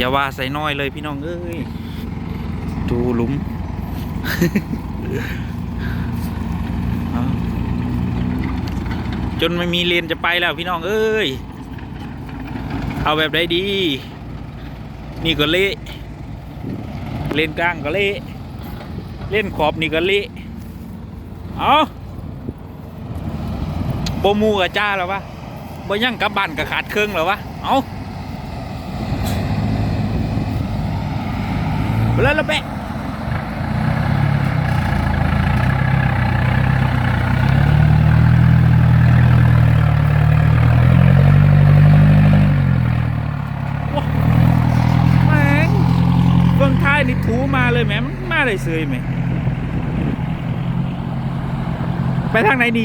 อย่าว่าใส่น้อยเลยพี่น้องเอ้ยดูหลุมจนไม่มีเลนจะไปแล้วพี่น้องเอ้ย เอาแบบใดดี นี่ก็เละเลนกลางก็เละเล่นขอบนี่ก็เละเอาโบมูกับจ้าแล้ววะบ่ยังกลับบ้านกับขาดเครื่องแล้ววะ เอาไป เลยละเปะว้าแม่งเบื้องท้ายนี่ถูมาเลยแหมมันมาได้เสยไหมไปทางไหนดี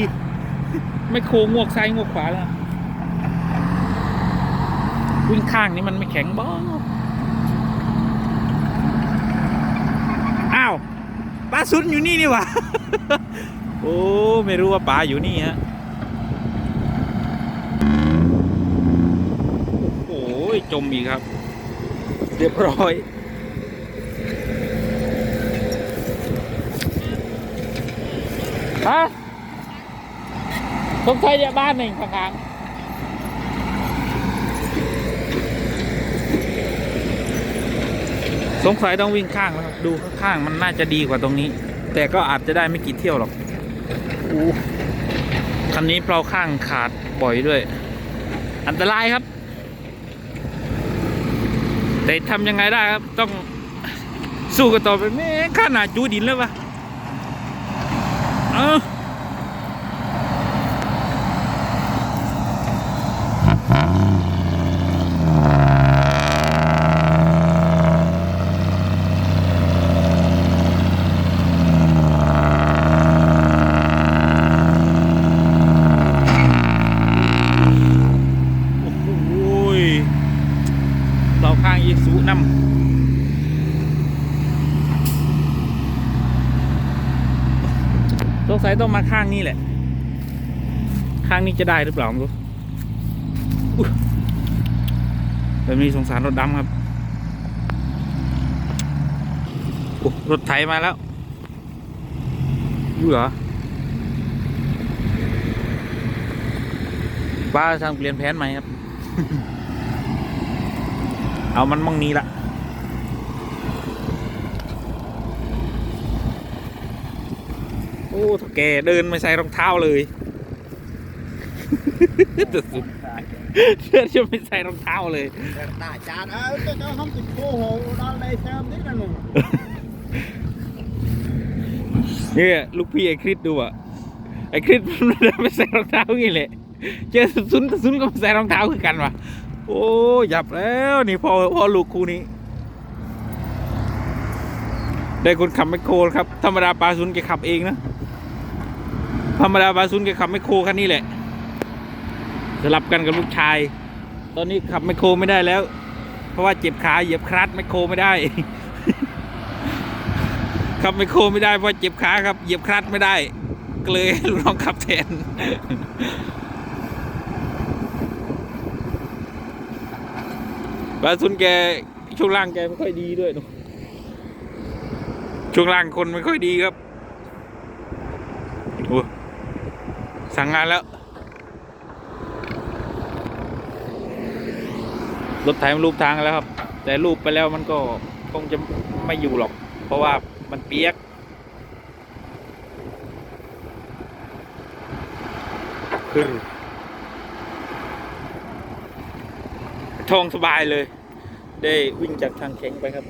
ไม่โค้งงวกซ้ายงวกขวาแล้ววิ่งข้างนี้มันไม่แข็งบ้าอ้าว ปลาซุนอยู่นี่นี่หวะโอ้ ไม่รู้ว่าปลาอยู่นี่ฮะ โอ้ยจมอีกครับ เรียบร้อย ฮะสงสัยจะบ้านหนึ่งข้างๆ สงสัยต้องวิ่งข้างแล้วครับดูข้างมันน่าจะดีกว่าตรงนี้ แต่ก็อาจจะได้ไม่กี่เที่ยวหรอกอู้คันนี้เปล่าข้างขาดบ่อยด้วย อันตรายครับ แต่ทำยังไงได้ครับต้องสู้กันต่อไปแม่ข้าหนาจูดินแล้ววะเออ โอ้โหยเราข้างยีสุนำส งสัยต้องมาข้างนี้แหละ ข้างนี้จะได้หรือเปล่าไม่รู้แบบนี้สงสารรถดำครับรถไถมาแล้วอยู่เหรอป้าทางเปลี่ยนแผนใหม่ครับ เอามันมั่งนี้ละ อ้ถ้าแกเดินไม่ใส่รองเท้าเลยสุดๆเชื่อจะไม่ใส่รองเท้าเลย Đại chán ơi, tôi cho không kịp cô hồ đó đây xem thế là nè เนี่ยลูกพี่ไอ้คริสดูอะไอ้คริสมันเดินไม่ใส่รองเท้าอย่างนี้แหละเจอซุนย์ซุนย์ก็ไม่ใส่รองเท้าคือกันว่ะโอ้หยับแล้วนี่พอพอลูกคู่นี้ ได้คนขับไมคโครครับ ธรรมดาปลาซุนย์แกขับเองนะ ธรรมดาปลาซุนแกขับไมคโครคันนี้แหละ สลับกันกับลูกชาย ตอนนี้ขับไมคโครไม่ได้แล้ว เพราะว่าเจ็บขาเหยียบคลัตไมคโครไม่ได้ ขับไมคโครไม่ได้เพราะเจ็บขาครับเหยียบคลัตไม่ได้ก็เลยลูกน้องขับแทนปลาซุนแกช่วงล่างแกไม่ค่อยดีด้วยนช่วงล่างคนไม่ค่อยดีครับโอ้ สั่งงานแล้ว รถไถมันรูปทางแล้วครับ แต่รูปไปแล้วมันก็คงจะไม่อยู่หรอก เพราะว่ามันเปียกคือทองสบายเลย ได้วิ่งจากทางแข็งไปครับ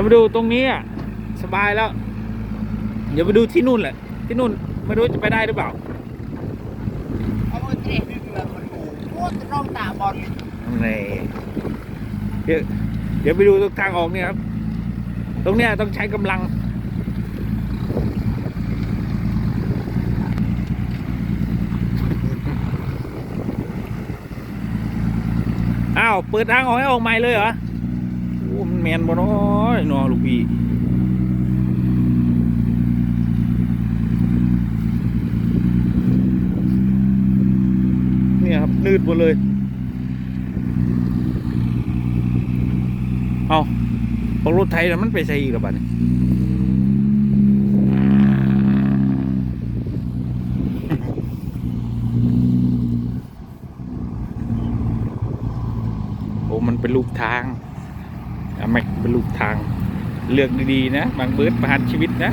ยวมาดูตรงนี้อะสบายแล้ว เดี๋ยวไปดูที่นู่นแหละ ที่นู่นไม่รู้จะไปได้หรือเปล่า Ông ơi, trẻ là con ngủ Ủa, tôi rong tạ bọt นี่เดี๋ยวเดี๋ยวไปดูตรงทางออกเนี่ยครับ ตรงเนี้ยต้องใช้กำลังอ้าวเปิดทางออกให้ออกใหม่เลยเหรอ มันแมนบ่น้อยนอลูกพี่เนี่ยครับนืดหมดเลย เอาขอรถไทยน่ะมันไปใส่อีกแล้วบัดนี้โอ้มันเป็นลูกทาง แม็กเป็นลูกทาง เลือกดีๆนะ บางเบิร์ดประหารชีวิตนะ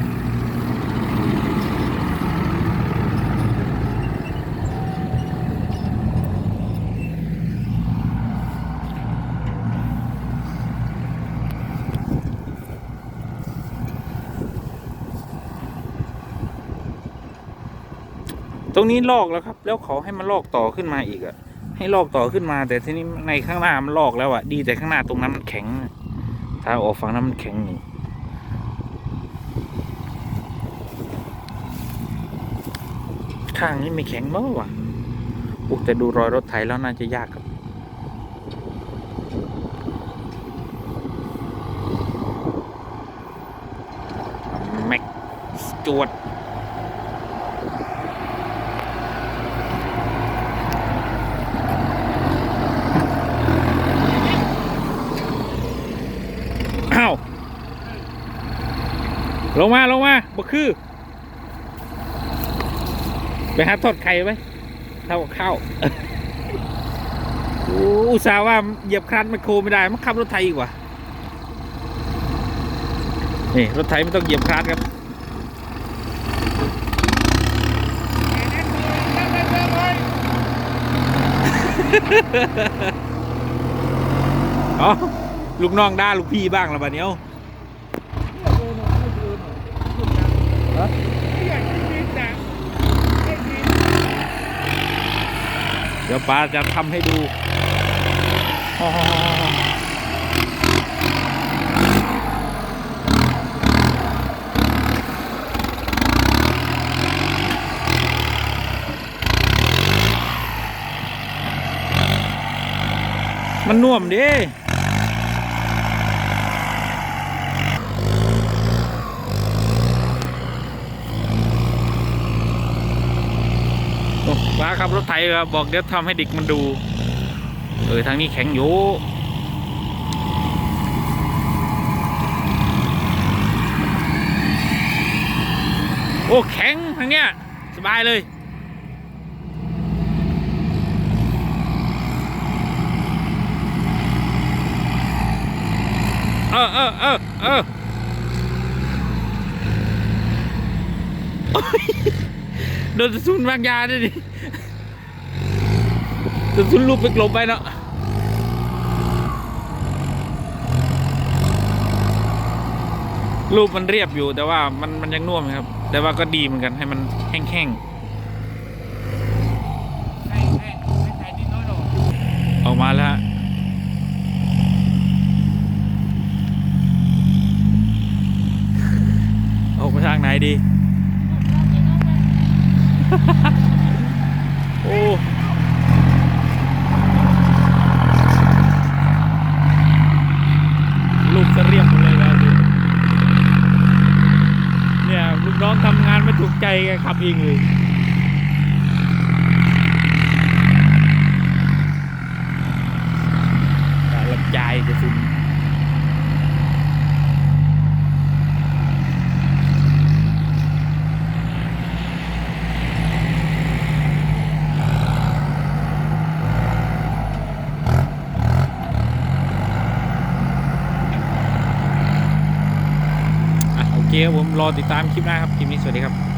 ตรงนี้ลอกแล้วครับ แล้วเขาให้มันลอกต่อขึ้นมาอีกอะให้ลอกต่อขึ้นมา แต่ทีนี้ในข้างหน้ามันลอกแล้วอะดีแต่ข้างหน้าตรงนั้นมันแข็ง ทางออกฝั่งนั้นมันแข็งนี่ข้างนี้ไม่แข็งบ้าวะอุ๊แต่ดูรอยรถไถแล้วน่าจะยากครับแม็กจวด อ้าว ลงมาลงมาบ่คือ ไปหาทอดไข่ไว้เท่ากับข้าวอ้อุตส่าห์ว่าเหยียบครันไมคโครไม่ได้ มันขับรถไทยอีกว่านี่รถไถไม่ต้องเหยียบครันครับอ๋อลูกน้องด่าลูกพี่บ้างละบัดเนี้ย เดี๋ยวป้าจะทำให้ดูมันน่วมดิ โอ้ป้าขับรถไถครับบอกเดี๋ยวทำให้เด็กมันดู เออทางนี้แข็งอยู่โอ้แข็งทางเนี้ยสบายเลยเออเออเออเออโดนกระสุนวางยาด้วยดิ กระสุนลูกไปกลบไปเนาะรูปมันเรียบอยู่แต่ว่ามันมันยังน่วมครับ แต่ว่าก็ดีเหมือนกันให้มันแห้งๆออกมาแล้วฮะออกมาทางไหนดี โอ้ ลูกจะเรียบหมดเลยแล้วดูเนี่ย ลูกน้องทำงานไม่ ถูกใจแกขับเองเลยการรับจ่ายกระสุน คผมรอติดตามคลิปหน้าครับคลิปนี้สวัสดีครับ